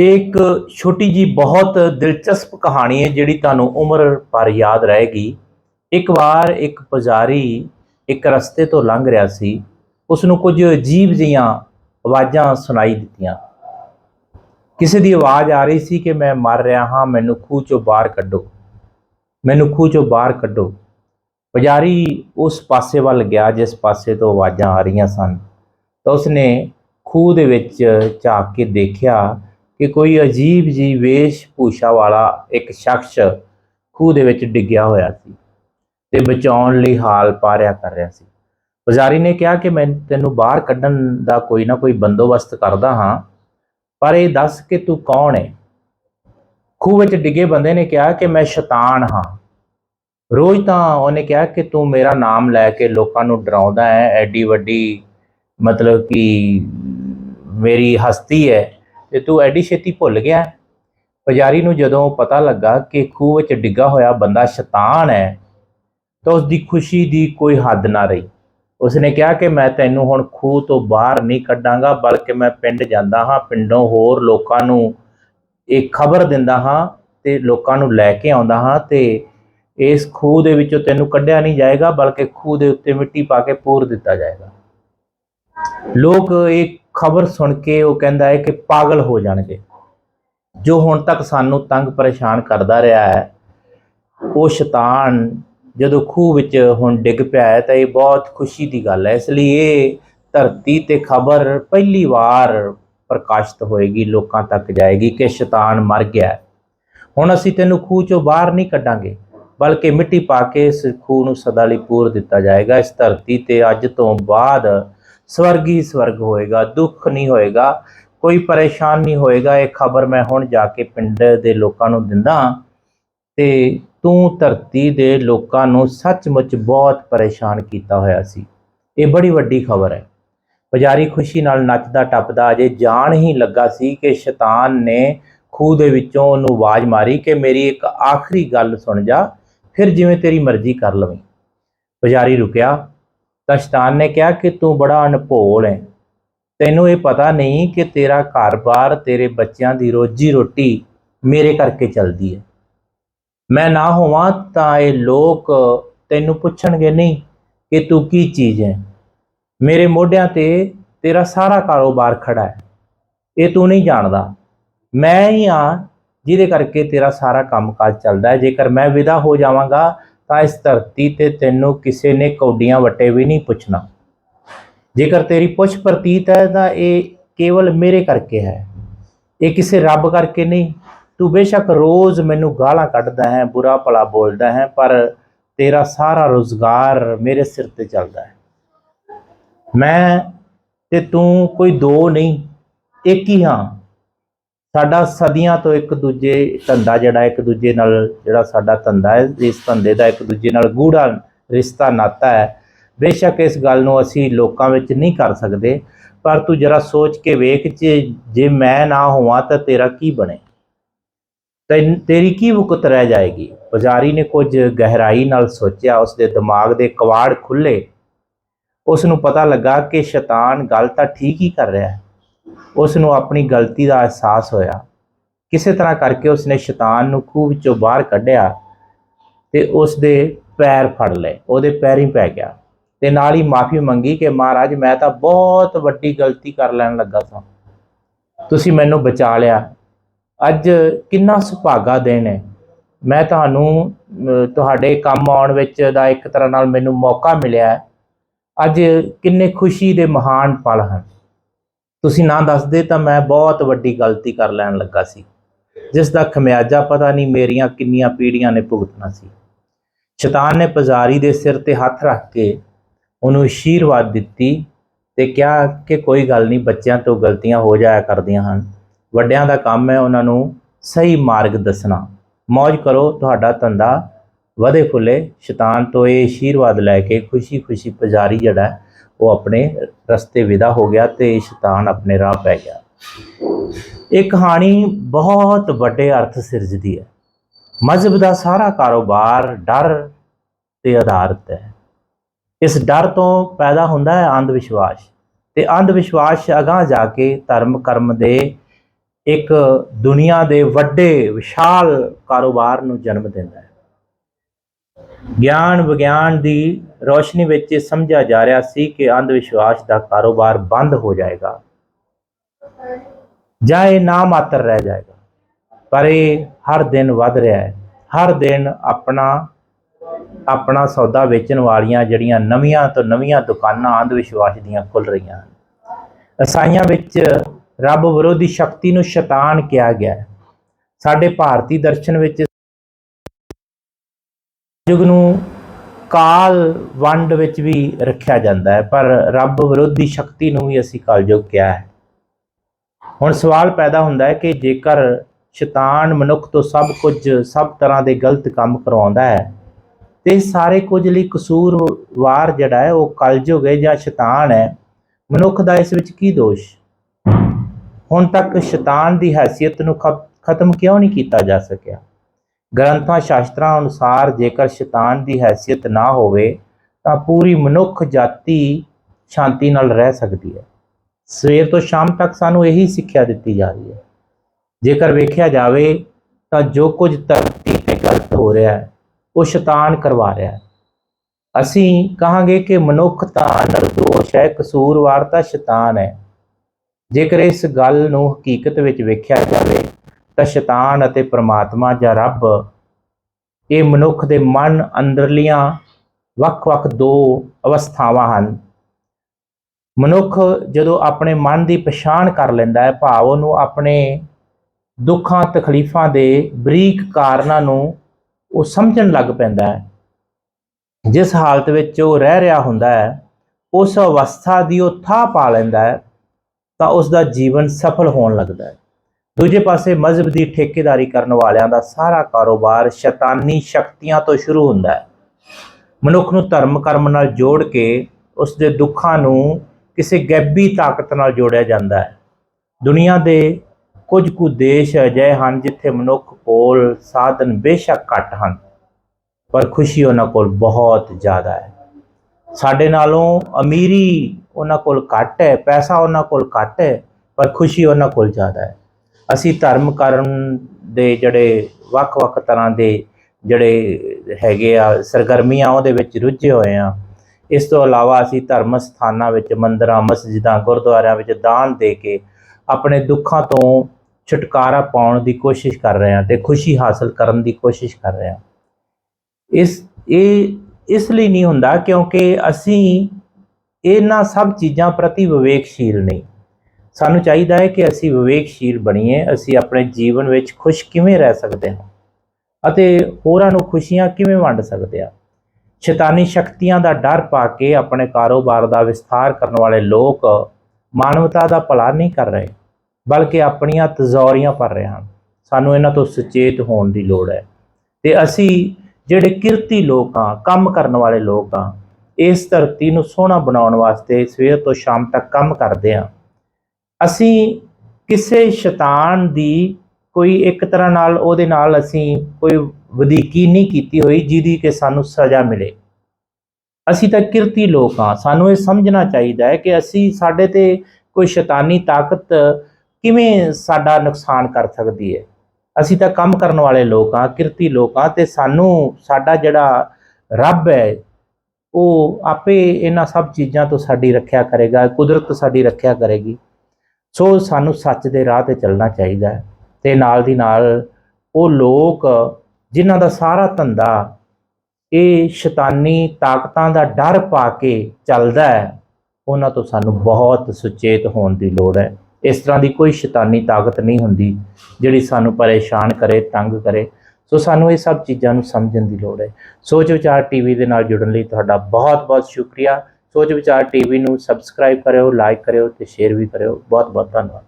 ਇਹ ਇੱਕ ਛੋਟੀ ਜੀ ਬਹੁਤ ਦਿਲਚਸਪ ਕਹਾਣੀ ਹੈ ਜਿਹੜੀ ਤੁਹਾਨੂੰ ਉਮਰ ਭਰ ਯਾਦ ਰਹੇਗੀ। ਇੱਕ ਵਾਰ ਇੱਕ ਪੁਜਾਰੀ ਇੱਕ ਰਸਤੇ ਤੋਂ ਲੰਘ ਰਿਹਾ ਸੀ। ਉਸ ਨੂੰ ਕੁਝ ਅਜੀਬ ਜਿਹੀਆਂ ਆਵਾਜ਼ਾਂ ਸੁਣਾਈ ਦਿੱਤੀਆਂ। ਕਿਸੇ ਦੀ ਆਵਾਜ਼ ਆ ਰਹੀ ਸੀ ਕਿ ਮੈਂ ਮਰ ਰਿਹਾ ਹਾਂ, ਮੈਨੂੰ ਖੂਹ ਚੋਂ ਬਾਹਰ ਕੱਢੋ। ਮੈਨੂੰ ਖੂਹ ਚੋਂ ਬਾਹਰ ਕੱਢੋ। ਪੁਜਾਰੀ ਉਸ ਪਾਸੇ ਵੱਲ ਗਿਆ ਜਿਸ ਪਾਸੇ ਤੋਂ ਆਵਾਜ਼ਾਂ ਆ ਰਹੀਆਂ ਸਨ। ਤਾਂ ਉਸਨੇ ਖੂਹ ਦੇ ਵਿੱਚ ਝਾਕ ਕੇ ਦੇਖਿਆ ਕਿ ਕੋਈ ਅਜੀਬ ਜੀ ਵੇਸ਼ ਭੂਸ਼ਾ ਵਾਲਾ ਇੱਕ ਸ਼ਖਸ ਖੂਹ ਦੇ ਵਿੱਚ ਡਿੱਗਿਆ ਹੋਇਆ ਸੀ ਤੇ ਬਚਾਉਣ ਲਈ ਹਾਲ ਪਾਰਿਆ ਕਰ ਰਿਹਾ ਸੀ। ਪੁਜਾਰੀ ਨੇ ਕਿਹਾ ਕਿ ਮੈਂ ਤੈਨੂੰ ਬਾਹਰ ਕੱਢਣ ਦਾ ਕੋਈ ਨਾ ਕੋਈ ਬੰਦੋਬਸਤ ਕਰਦਾ ਹਾਂ, ਪਰ ਇਹ ਦੱਸ ਕਿ ਤੂੰ ਕੌਣ ਹੈ ਖੂਹ ਵਿੱਚ ਡਿੱਗੇ ਬੰਦੇ ਨੇ ਕਿਹਾ ਕਿ ਮੈਂ ਸ਼ੈਤਾਨ ਹਾਂ। ਰੋਜ਼ ਤਾਂ ਉਹਨੇ ਕਿਹਾ ਕਿ ਤੂੰ ਮੇਰਾ ਨਾਮ ਲੈ ਕੇ ਲੋਕਾਂ ਨੂੰ ਡਰਾਉਂਦਾ ਹੈ, ਐਡੀ ਵੱਡੀ ਮਤਲਬ ਕਿ ਮੇਰੀ ਹਸਤੀ ਹੈ। ਤੇ ਤੂੰ ਐਡੀ ਛੇਤੀ ਭੁੱਲ ਗਿਆ? ਪੁਜਾਰੀ ਨੂੰ ਜਦੋਂ ਪਤਾ ਲੱਗਾ ਕਿ ਖੂਹ ਵਿੱਚ ਡਿੱਗਾ ਹੋਇਆ ਬੰਦਾ ਸ਼ੈਤਾਨ ਹੈ, ਤਾਂ ਉਸ ਦੀ ਖੁਸ਼ੀ ਦੀ ਕੋਈ ਹੱਦ ਨਾ ਰਹੀ। ਉਸਨੇ ਕਿਹਾ ਕਿ ਮੈਂ ਤੈਨੂੰ ਹੁਣ ਖੂਹ ਤੋਂ ਬਾਹਰ ਨਹੀਂ ਕੱਢਾਂਗਾ, ਬਲਕਿ ਮੈਂ ਪਿੰਡ ਜਾਂਦਾ ਹਾਂ, ਪਿੰਡੋਂ ਹੋਰ ਲੋਕਾਂ ਨੂੰ ਇਹ ਖਬਰ ਦਿੰਦਾ ਹਾਂ ਤੇ ਲੋਕਾਂ ਨੂੰ ਲੈ ਕੇ ਆਉਂਦਾ ਹਾਂ ਤੇ ਇਸ ਖੂਹ ਦੇ ਵਿੱਚੋਂ ਤੈਨੂੰ ਕੱਢਿਆ ਨਹੀਂ ਜਾਏਗਾ, ਬਲਕਿ ਖੂਹ ਦੇ ਉੱਤੇ ਮਿੱਟੀ ਪਾ ਕੇ ਪੂਰ ਦਿੱਤਾ ਜਾਏਗਾ। ਲੋਕ ਇਹ ਖਬਰ ਸੁਣ ਕੇ ਉਹ ਕਹਿੰਦਾ ਹੈ ਕਿ ਪਾਗਲ ਹੋ ਜਾਣਗੇ। ਜੋ ਹੁਣ ਤੱਕ ਸਾਨੂੰ ਤੰਗ ਪਰੇਸ਼ਾਨ ਕਰਦਾ ਰਿਹਾ ਹੈ, ਉਹ ਸ਼ੈਤਾਨ ਜਦੋਂ ਖੂਹ ਵਿੱਚ ਹੁਣ ਡਿੱਗ ਪਿਆ ਹੈ ਤਾਂ ਇਹ ਬਹੁਤ ਖੁਸ਼ੀ ਦੀ ਗੱਲ ਹੈ। ਇਸ ਲਈ ਇਹ ਧਰਤੀ ਤੇ ਖਬਰ ਪਹਿਲੀ ਵਾਰ ਪ੍ਰਕਾਸ਼ਿਤ ਹੋਏਗੀ, ਲੋਕਾਂ ਤੱਕ ਜਾਏਗੀ ਕਿ ਸ਼ੈਤਾਨ ਮਰ ਗਿਆ ਹੁਣ ਅਸੀਂ ਤੈਨੂੰ ਖੂਹ ਚੋਂ ਬਾਹਰ ਨਹੀਂ ਕੱਢਾਂਗੇ, ਬਲਕਿ ਮਿੱਟੀ ਪਾ ਕੇ ਇਸ ਖੂਹ ਨੂੰ ਸਦਾ ਲਈ ਪੂਰ ਦਿੱਤਾ ਜਾਏਗਾ। ਇਸ ਧਰਤੀ ਤੇ ਅੱਜ ਤੋਂ ਬਾਅਦ ਸਵਰਗੀ ਸਵਰਗ ਹੋਏਗਾ, ਦੁੱਖ ਨਹੀਂ ਹੋਏਗਾ, ਕੋਈ ਪਰੇਸ਼ਾਨ ਨਹੀਂ ਹੋਏਗਾ। ਇਹ ਖਬਰ ਮੈਂ ਹੁਣ ਜਾ ਕੇ ਪਿੰਡ ਦੇ ਲੋਕਾਂ ਨੂੰ ਦਿੰਦਾ ਤੇ ਤੂੰ ਧਰਤੀ ਦੇ ਲੋਕਾਂ ਨੂੰ ਸੱਚਮੁੱਚ ਬਹੁਤ ਪਰੇਸ਼ਾਨ ਕੀਤਾ ਹੋਇਆ ਸੀ। ਇਹ ਬੜੀ ਵੱਡੀ ਖਬਰ ਹੈ। ਪੁਜਾਰੀ ਖੁਸ਼ੀ ਨਾਲ ਨੱਚਦਾ ਟੱਪਦਾ ਅਜੇ ਜਾਣ ਹੀ ਲੱਗਾ ਸੀ ਕਿ ਸ਼ੈਤਾਨ ਨੇ ਖੂਹ ਦੇ ਵਿੱਚੋਂ ਉਹਨੂੰ ਆਵਾਜ਼ ਮਾਰੀ ਕਿ ਮੇਰੀ ਇੱਕ ਆਖਰੀ ਗੱਲ ਸੁਣ ਜਾ, ਫਿਰ ਜਿਵੇਂ ਤੇਰੀ ਮਰਜ਼ੀ ਕਰ ਲਵੇਂ। ਪੁਜਾਰੀ ਰੁਕਿਆ ਤਾਂ ਸ਼ੈਤਾਨ ਨੇ ਕਿਹਾ ਕਿ ਤੂੰ ਬੜਾ ਅਨਭੋਲ ਹੈ। ਤੈਨੂੰ ਇਹ ਪਤਾ ਨਹੀਂ ਕਿ ਤੇਰਾ ਘਰ-ਬਾਰ, ਤੇਰੇ ਬੱਚਿਆਂ ਦੀ ਰੋਜੀ ਰੋਟੀ ਮੇਰੇ ਕਰਕੇ ਚੱਲਦੀ ਹੈ। ਮੈਂ ਨਾ ਹੋਵਾਂ ਤਾਂ ਇਹ ਲੋਕ ਤੈਨੂੰ ਪੁੱਛਣਗੇ, ਨਹੀਂ, ਕਿ ਤੂੰ ਕੀ ਚੀਜ਼ ਹੈ? ਮੇਰੇ ਮੋਢਿਆਂ ਤੇ ਤੇਰਾ ਸਾਰਾ ਕਾਰੋਬਾਰ ਖੜਾ ਹੈ। ਇਹ ਤੂੰ ਨਹੀਂ ਜਾਣਦਾ। ਮੈਂ ਹੀ ਆ ਜਿਹਦੇ ਕਰਕੇ ਤੇਰਾ ਸਾਰਾ ਕੰਮਕਾਜ ਚੱਲਦਾ ਹੈ। ਜੇਕਰ ਮੈਂ ਵਿਦਾ ਹੋ ਜਾਵਾਂਗਾ ਤਾਂ ਇਸ ਧਰਤੀ ਤੇ ਤੈਨੂੰ ਕਿਸੇ ਨੇ ਕੌਡੀਆਂ ਵਟੇ ਵੀ ਨਹੀਂ ਪੁੱਛਣਾ। ਜੇਕਰ ਤੇਰੀ ਪੁੱਛ ਪ੍ਰਤੀਤ ਹੈ, ਤਾਂ ਇਹ ਕੇਵਲ ਮੇਰੇ ਕਰਕੇ ਹੈ। ਇਹ ਕਿਸੇ ਰੱਬ ਕਰਕੇ ਨਹੀਂ। ਤੂੰ ਬੇਸ਼ੱਕ ਰੋਜ਼ ਮੈਨੂੰ ਗਾਲਾਂ ਕੱਢਦਾ ਹੈ, ਬੁਰਾ ਭਲਾ ਬੋਲਦਾ ਹੈ, ਪਰ ਤੇਰਾ ਸਾਰਾ ਰੋਜ਼ਗਾਰ ਮੇਰੇ ਸਿਰ ਤੇ ਚੱਲਦਾ ਹੈ। ਮੈਂ ਤੇ ਤੂੰ ਕੋਈ ਦੋ ਨਹੀਂ, ਇੱਕ ਹੀ ਹਾਂ। ਸਾਡਾ ਸਦੀਆਂ ਤੋਂ ਇੱਕ ਦੂਜੇ ਧੰਦਾ ਜਿਹੜਾ, ਇੱਕ ਦੂਜੇ ਨਾਲ ਜਿਹੜਾ ਸਾਡਾ ਧੰਦਾ ਹੈ, ਇਸ ਧੰਦੇ ਦਾ ਇੱਕ ਦੂਜੇ ਨਾਲ ਗੂੜਾ ਰਿਸ਼ਤਾ, ਨਾਤਾ ਹੈ। ਬੇਸ਼ੱਕ ਇਸ ਗੱਲ ਨੂੰ ਅਸੀਂ ਲੋਕਾਂ ਵਿੱਚ ਨਹੀਂ ਕਰ ਸਕਦੇ, ਪਰ ਤੂੰ ਜਰਾ ਸੋਚ ਕੇ ਵੇਖ ਜੇ ਜੇ ਮੈਂ ਨਾ ਹੋਵਾਂ ਤਾਂ ਤੇਰਾ ਕੀ ਬਣੇ? ਤੈਨ- ਤੇਰੀ ਕੀ ਵਕਤ ਰਹਿ ਜਾਏਗੀ? ਪੁਜਾਰੀ ਨੇ ਕੁਝ ਗਹਿਰਾਈ ਨਾਲ ਸੋਚਿਆ ਉਸ ਦੇ ਦਿਮਾਗ ਦੇ ਕਵਾੜ ਖੁੱਲੇ ਉਸ ਨੂੰ ਪਤਾ ਲੱਗਾ ਕਿ ਸ਼ੈਤਾਨ ਗੱਲ ਤਾਂ ਠੀਕ ਹੀ ਕਰ ਰਿਹਾ ਹੈ। ਉਸ ਨੂੰ ਆਪਣੀ ਗਲਤੀ ਦਾ ਅਹਿਸਾਸ ਹੋਇਆ। ਕਿਸੇ ਤਰ੍ਹਾਂ ਕਰਕੇ ਉਸ ਨੇ ਸ਼ੈਤਾਨ ਨੂੰ ਖੂਹ ਵਿੱਚੋਂ ਬਾਹਰ ਕੱਢਿਆ ਤੇ ਉਸ ਦੇ ਪੈਰ ਫੜ ਲਏ, ਉਹਦੇ ਪੈਰੀਂ ਪੈ ਗਿਆ ਤੇ ਨਾਲ ਹੀ ਮਾਫੀ ਮੰਗੀ ਕਿ ਮਹਾਰਾਜ ਮੈਂ ਤਾਂ ਬਹੁਤ ਵੱਡੀ ਗਲਤੀ ਕਰ ਲੈਣ ਲੱਗਾ ਸਾਂ। ਤੁਸੀਂ ਮੈਨੂੰ ਬਚਾ ਲਿਆ। ਅੱਜ ਕਿੰਨਾ ਸੁਭਾਗਾ ਦਿਨ ਹੈ। ਮੈਂ ਤੁਹਾਨੂੰ ਤੁਹਾਡੇ ਕੰਮ ਆਉਣ ਵਿੱਚ ਦਾ ਇੱਕ ਤਰ੍ਹਾਂ ਨਾਲ ਮੈਨੂੰ ਮੌਕਾ ਮਿਲਿਆ। ਅੱਜ ਕਿੰਨੇ ਖੁਸ਼ੀ ਦੇ ਮਹਾਨ ਪਲ ਹਨ। ਤੁਸੀਂ ਨਾ ਦੱਸਦੇ ਤਾਂ ਮੈਂ ਬਹੁਤ ਵੱਡੀ ਗਲਤੀ ਕਰ ਲੈਣ ਲੱਗਾ ਸੀ। ਜਿਸ ਦਾ ਖਮਿਆਜਾ ਪਤਾ ਨਹੀਂ ਮੇਰੀਆਂ ਕਿੰਨੀਆਂ ਪੀੜ੍ਹੀਆਂ ਨੇ ਭੁਗਤਣਾ ਸੀ। ਸ਼ੈਤਾਨ ਨੇ ਪੁਜਾਰੀ ਦੇ ਸਿਰ ਤੇ ਹੱਥ ਰੱਖ ਕੇ ਉਹਨੂੰ ਅਸ਼ੀਰਵਾਦ ਦਿੱਤੀ ਤੇ ਕਿਹਾ ਕਿ ਕੋਈ ਗੱਲ ਨਹੀਂ, ਬੱਚਿਆਂ ਤੋਂ ਗਲਤੀਆਂ ਹੋ ਜਾਇਆ ਕਰਦੀਆਂ ਹਨ। ਵੱਡਿਆਂ ਦਾ ਕੰਮ ਹੈ ਉਹਨਾਂ ਨੂੰ ਸਹੀ ਮਾਰਗ ਦੱਸਣਾ। ਮौज ਕਰੋ, ਤੁਹਾਡਾ ਧੰਦਾ ਵਧੇ ਫੁੱਲੇ। ਸ਼ੈਤਾਨ ਤੋਂ ਇਹ ਅਸ਼ੀਰਵਾਦ ਲੈ ਕੇ ਖੁਸ਼ੀ-ਖੁਸ਼ੀ ਪੁਜਾਰੀ ਜਿਹੜਾ ਉਹ ਆਪਣੇ ਰਸਤੇ ਵਿਦਾ ਹੋ ਗਿਆ ਤੇ ਸ਼ੈਤਾਨ ਆਪਣੇ ਰਾਹ ਪੈ ਗਿਆ। ਇਹ ਕਹਾਣੀ ਬਹੁਤ ਵੱਡੇ ਅਰਥ ਸਿਰਜਦੀ ਹੈ। ਮਜ਼ਹਬ ਦਾ ਸਾਰਾ ਕਾਰੋਬਾਰ ਡਰ ਤੇ ਆਧਾਰਿਤ ਹੈ। ਇਸ ਡਰ ਤੋਂ ਪੈਦਾ ਹੁੰਦਾ ਹੈ ਅੰਧ ਵਿਸ਼ਵਾਸ ਤੇ ਅੰਧ ਵਿਸ਼ਵਾਸ ਅਗਾਂਹ ਜਾ ਕੇ ਧਰਮ ਕਰਮ ਦੇ ਇੱਕ ਦੁਨੀਆ ਦੇ ਵੱਡੇ ਵਿਸ਼ਾਲ ਕਾਰੋਬਾਰ ਨੂੰ ਜਨਮ ਦਿੰਦਾ ਹੈ। ਗਿਆਨ ਵਿਗਿਆਨ ਦੀ ਰੋਸ਼ਨੀ ਵਿੱਚ ਸਮਝਿਆ ਜਾ ਰਿਹਾ ਸੀ ਕਿ ਅੰਧ ਵਿਸ਼ਵਾਸ ਦਾ ਕਾਰੋਬਾਰ ਬੰਦ ਹੋ ਜਾਏਗਾ। ਜਾਂ ਇਹ ਨਾ ਮਾਤਰ ਰਹਿ ਜਾਏਗਾ। ਪਰ ਇਹ ਹਰ ਦਿਨ ਵੱਧ ਰਿਹਾ ਹੈ। ਹਰ ਦਿਨ ਆਪਣਾ ਆਪਣਾ ਸੌਦਾ ਵੇਚਣ ਵਾਲੀਆਂ ਜਿਹੜੀਆਂ ਨਵੀਆਂ ਤੋਂ ਨਵੀਆਂ ਦੁਕਾਨਾਂ ਅੰਧ ਵਿਸ਼ਵਾਸ ਦੀਆਂ ਖੁੱਲ ਰਹੀਆਂ ਹਨ। ਈਸਾਈਆਂ ਵਿੱਚ ਰੱਬ ਵਿਰੋਧੀ ਸ਼ਕਤੀ ਨੂੰ ਸ਼ੈਤਾਨ ਕਿਹਾ ਗਿਆ ਹੈ। ਸਾਡੇ ਭਾਰਤੀ ਦਰਸ਼ਨ ਵਿੱਚ ਯੁਗ ਨੂੰ ਕਾਲ ਵੰਡ ਵਿੱਚ ਵੀ ਰੱਖਿਆ ਜਾਂਦਾ ਹੈ, ਪਰ ਰੱਬ ਵਿਰੋਧੀ ਸ਼ਕਤੀ ਨੂੰ ਵੀ ਅਸੀਂ ਕਲਯੁਗ ਕਿਹਾ ਹੈ। ਹੁਣ ਸਵਾਲ ਪੈਦਾ ਹੁੰਦਾ ਹੈ ਕਿ ਜੇਕਰ ਸ਼ੈਤਾਨ ਮਨੁੱਖ ਤੋਂ ਸਭ ਕੁਝ ਸਭ ਤਰ੍ਹਾਂ ਦੇ ਗਲਤ ਕੰਮ ਕਰਵਾਉਂਦਾ ਹੈ, ਤੇ ਸਾਰੇ ਕੁਝ ਲਈ ਕਸੂਰਵਾਰ ਜਿਹੜਾ ਹੈ ਉਹ ਕਲਯੁਗ ਹੈ ਜਾਂ ਸ਼ੈਤਾਨ ਹੈ, ਮਨੁੱਖ ਦਾ ਇਸ ਵਿੱਚ ਕੀ ਦੋਸ਼? ਹੁਣ ਤੱਕ ਸ਼ੈਤਾਨ ਦੀ ਹੈਸੀਅਤ ਨੂੰ ਖ- ਖਤਮ ਕਿਉਂ ਨਹੀਂ ਕੀਤਾ ਜਾ ਸਕਿਆ? ਗ੍ਰੰਥਾਂ, ਸ਼ਾਸਤਰਾਂ ਅਨੁਸਾਰ ਜੇਕਰ ਸ਼ੈਤਾਨ ਦੀ ਹੈਸੀਅਤ ਨਾ ਹੋਵੇ, ਤਾਂ ਪੂਰੀ ਮਨੁੱਖ ਜਾਤੀ ਸ਼ਾਂਤੀ ਨਾਲ ਰਹਿ ਸਕਦੀ ਹੈ। ਸਵੇਰ ਤੋਂ ਸ਼ਾਮ ਤੱਕ ਸਾਨੂੰ ਇਹੀ ਸਿੱਖਿਆ ਦਿੱਤੀ ਜਾ ਰਹੀ ਹੈ। ਜੇਕਰ ਵੇਖਿਆ ਜਾਵੇ, ਤਾਂ ਜੋ ਕੁਝ ਧਰਤੀ ਤੇ ਗਲਤ ਹੋ ਰਿਹਾ ਹੈ, ਉਹ ਸ਼ੈਤਾਨ ਕਰਵਾ ਰਿਹਾ ਹੈ। ਅਸੀਂ ਕਹਾਂਗੇ ਕਿ ਮਨੁੱਖ ਤਾਂ ਨਿਰਦੋਸ਼ ਹੈ, ਕਸੂਰਵਾਰ ਤਾਂ ਸ਼ੈਤਾਨ ਹੈ। ਜੇਕਰ ਇਸ ਗੱਲ ਨੂੰ ਹਕੀਕਤ ਵਿੱਚ ਵੇਖਿਆ ਜਾਵੇ ਤਾਂ ਸ਼ੈਤਾਨ ਅਤੇ ਪ੍ਰਮਾਤਮਾ ਜਾਂ ਰੱਬ ਇਹ ਮਨੁੱਖ ਦੇ ਮਨ ਅੰਦਰਲੀਆਂ ਵੱਖ-ਵੱਖ ਦੋ ਅਵਸਥਾਵਾਂ ਹਨ। ਮਨੁੱਖ ਜਦੋਂ ਆਪਣੇ ਮਨ ਦੀ ਪਛਾਣ ਕਰ ਲੈਂਦਾ ਹੈ, ਭਾਵ ਉਹਨੂੰ ਆਪਣੇ ਦੁੱਖਾਂ, ਤਕਲੀਫਾਂ ਦੇ ਬਰੀਕ ਕਾਰਨਾਂ ਨੂੰ ਉਹ ਸਮਝਣ ਲੱਗ ਪੈਂਦਾ ਹੈ। ਜਿਸ ਹਾਲਤ ਵਿੱਚ ਉਹ ਰਹਿ ਰਿਹਾ ਹੁੰਦਾ ਹੈ, ਉਸ ਅਵਸਥਾ ਦੀ ਉਹ ਥਾਹ ਪਾ ਲੈਂਦਾ ਹੈ, ਤਾਂ ਉਸ ਦਾ ਜੀਵਨ ਸਫਲ ਹੋਣ ਲੱਗਦਾ ਹੈ। ਦੂਜੇ ਪਾਸੇ ਮਜ਼ਹਬ ਦੀ ਠੇਕੇਦਾਰੀ ਕਰਨ ਵਾਲਿਆਂ ਦਾ ਸਾਰਾ ਕਾਰੋਬਾਰ ਸ਼ੈਤਾਨੀ ਸ਼ਕਤੀਆਂ ਤੋਂ ਸ਼ੁਰੂ ਹੁੰਦਾ ਹੈ। ਮਨੁੱਖ ਨੂੰ ਧਰਮ ਕਰਮ ਨਾਲ ਜੋੜ ਕੇ ਉਸ ਦੇ ਦੁੱਖਾਂ ਨੂੰ ਕਿਸੇ ਗੈਬੀ ਤਾਕਤ ਨਾਲ ਜੋੜਿਆ ਜਾਂਦਾ ਹੈ। ਦੁਨੀਆ ਦੇ ਕੁਝ ਕੁ ਦੇਸ਼ ਅਜਿਹੇ ਹਨ ਜਿੱਥੇ ਮਨੁੱਖ ਕੋਲ ਸਾਧਨ ਬੇਸ਼ੱਕ ਘੱਟ ਹਨ, ਪਰ ਖੁਸ਼ੀ ਉਹਨਾਂ ਕੋਲ ਬਹੁਤ ਜ਼ਿਆਦਾ ਹੈ। ਸਾਡੇ ਨਾਲੋਂ ਅਮੀਰੀ ਉਹਨਾਂ ਕੋਲ ਘੱਟ ਹੈ, ਪੈਸਾ ਉਹਨਾਂ ਕੋਲ ਘੱਟ ਹੈ, ਪਰ ਖੁਸ਼ੀ ਉਹਨਾਂ ਕੋਲ ਜ਼ਿਆਦਾ ਹੈ। ਅਸੀਂ ਧਰਮ ਕਰਨ ਦੇ ਜਿਹੜੇ ਵੱਖ-ਵੱਖ ਤਰ੍ਹਾਂ ਦੇ ਜਿਹੜੇ ਹੈਗੇ ਆ, ਸਰਗਰਮੀਆਂ ਉਹਦੇ ਵਿੱਚ ਰੁੱਝੇ ਹੋਏ ਆ। ਇਸ ਤੋਂ ਇਲਾਵਾ ਅਸੀਂ ਧਰਮ ਸਥਾਨਾਂ ਵਿੱਚ, ਮੰਦਰਾਂ, ਮਸਜਿਦਾਂ, ਗੁਰਦੁਆਰਿਆਂ ਵਿੱਚ ਦਾਨ ਦੇ ਕੇ ਆਪਣੇ ਦੁੱਖਾਂ ਤੋਂ ਛੁਟਕਾਰਾ ਪਾਉਣ ਦੀ ਕੋਸ਼ਿਸ਼ ਕਰ ਰਹੇ ਹਾਂ ਤੇ ਖੁਸ਼ੀ ਹਾਸਲ ਕਰਨ ਦੀ ਕੋਸ਼ਿਸ਼ ਕਰ ਰਹੇ ਹਾਂ। ਇਸ, ਇਹ ਇਸ ਲਈ ਨਹੀਂ ਹੁੰਦਾ ਕਿਉਂਕਿ ਅਸੀਂ ਇਹਨਾਂ ਸਭ ਚੀਜ਼ਾਂ ਪ੍ਰਤੀ ਵਿਵੇਕਸ਼ੀਲ ਨਹੀਂ। ਸਾਨੂੰ ਚਾਹੀਦਾ ਹੈ ਕਿ ਅਸੀਂ ਵਿਵੇਕਸ਼ੀਲ ਬਣੀਏ, ਅਸੀਂ ਆਪਣੇ ਜੀਵਨ ਵਿੱਚ ਖੁਸ਼ ਕਿਵੇਂ ਰਹਿ ਸਕਦੇ ਹਾਂ ਅਤੇ ਹੋਰਾਂ ਨੂੰ ਖੁਸ਼ੀਆਂ ਕਿਵੇਂ ਵੰਡ ਸਕਦੇ ਹਾਂ। ਸ਼ੈਤਾਨੀ ਸ਼ਕਤੀਆਂ ਦਾ ਡਰ ਪਾ ਕੇ ਆਪਣੇ ਕਾਰੋਬਾਰ ਦਾ ਵਿਸਥਾਰ ਕਰਨ ਵਾਲੇ ਲੋਕ ਮਾਨਵਤਾ ਦਾ ਭਲਾ ਨਹੀਂ ਕਰ ਰਹੇ, ਬਲਕਿ ਆਪਣੀਆਂ ਤਜ਼ੌਰੀਆਂ ਭਰ ਰਹੇ ਹਨ। ਸਾਨੂੰ ਇਹਨਾਂ ਤੋਂ ਸੁਚੇਤ ਹੋਣ ਦੀ ਲੋੜ ਹੈ ਤੇ ਅਸੀਂ ਜਿਹੜੇ ਕਿਰਤੀ ਲੋਕ ਆ ਕੰਮ ਕਰਨ ਵਾਲੇ ਲੋਕ ਆ ਇਸ ਧਰਤੀ ਨੂੰ ਸੋਹਣਾ ਬਣਾਉਣ ਵਾਸਤੇ ਸਵੇਰ ਤੋਂ ਸ਼ਾਮ ਤੱਕ ਕੰਮ ਕਰਦੇ ਆ ਅਸੀਂ ਕਿਸੇ ਸ਼ੈਤਾਨ ਦੀ ਕੋਈ ਇੱਕ ਤਰ੍ਹਾਂ ਨਾਲ ਉਹਦੇ ਨਾਲ ਅਸੀਂ ਕੋਈ ਵਧੀਕੀ ਨਹੀਂ ਕੀਤੀ ਹੋਈ ਜਿਹਦੀ ਕਿ ਸਾਨੂੰ ਸਜ਼ਾ ਮਿਲੇ। ਅਸੀਂ ਤਾਂ ਕਿਰਤੀ ਲੋਕ ਆ ਸਾਨੂੰ ਇਹ ਸਮਝਣਾ ਚਾਹੀਦਾ ਹੈ ਕਿ ਅਸੀਂ ਸਾਡੇ ਤੇ ਕੋਈ ਸ਼ੈਤਾਨੀ ਤਾਕਤ ਕਿਵੇਂ ਸਾਡਾ ਨੁਕਸਾਨ ਕਰ ਸਕਦੀ ਹੈ। ਅਸੀਂ ਤਾਂ ਕੰਮ ਕਰਨ ਵਾਲੇ ਲੋਕ ਆ ਕਿਰਤੀ ਲੋਕ ਆ ਤੇ ਸਾਨੂੰ ਸਾਡਾ ਜਿਹੜਾ ਰੱਬ ਹੈ, ਉਹ ਆਪੇ ਇਹਨਾਂ ਸਭ ਚੀਜ਼ਾਂ ਤੋਂ ਸਾਡੀ ਰੱਖਿਆ ਕਰੇਗਾ, ਕੁਦਰਤ ਸਾਡੀ ਰੱਖਿਆ ਕਰੇਗੀ। ਸੋ ਸਾਨੂੰ ਸੱਚ ਦੇ ਰਾਹ ਤੇ ਚੱਲਣਾ ਚਾਹੀਦਾ ਹੈ ਤੇ ਨਾਲ ਦੀ ਨਾਲ ਉਹ ਲੋਕ ਜਿਨ੍ਹਾਂ ਦਾ ਸਾਰਾ ਧੰਦਾ ਇਹ ਸ਼ੈਤਾਨੀ ਤਾਕਤਾਂ ਦਾ ਡਰ ਪਾ ਕੇ ਚੱਲਦਾ ਹੈ, ਉਹਨਾਂ ਤੋਂ ਸਾਨੂੰ ਬਹੁਤ ਸੁਚੇਤ ਹੋਣ ਦੀ ਲੋੜ ਹੈ। ਇਸ ਤਰ੍ਹਾਂ ਦੀ ਕੋਈ ਸ਼ੈਤਾਨੀ ਤਾਕਤ ਨਹੀਂ ਹੁੰਦੀ ਜਿਹੜੀ ਸਾਨੂੰ ਪਰੇਸ਼ਾਨ ਕਰੇ, ਤੰਗ ਕਰੇ। ਸੋ ਸਾਨੂੰ ਇਹ ਸਭ ਚੀਜ਼ਾਂ ਨੂੰ ਸਮਝਣ ਦੀ ਲੋੜ ਹੈ। ਸੋਚ ਵਿਚਾਰ ਟੀਵੀ ਦੇ ਨਾਲ ਜੁੜਨ ਲਈ ਤੁਹਾਡਾ ਬਹੁਤ ਬਹੁਤ ਸ਼ੁਕਰੀਆ। ਸੋਚ ਵਿਚਾਰ ਟੀਵੀ ਨੂੰ ਸਬਸਕ੍ਰਾਈਬ ਕਰਿਓ ਲਾਈਕ ਕਰਿਓ ਤੇ ਸ਼ੇਅਰ ਵੀ ਕਰਿਓ। ਬਹੁਤ ਬਹੁਤ ਧੰਨਵਾਦ।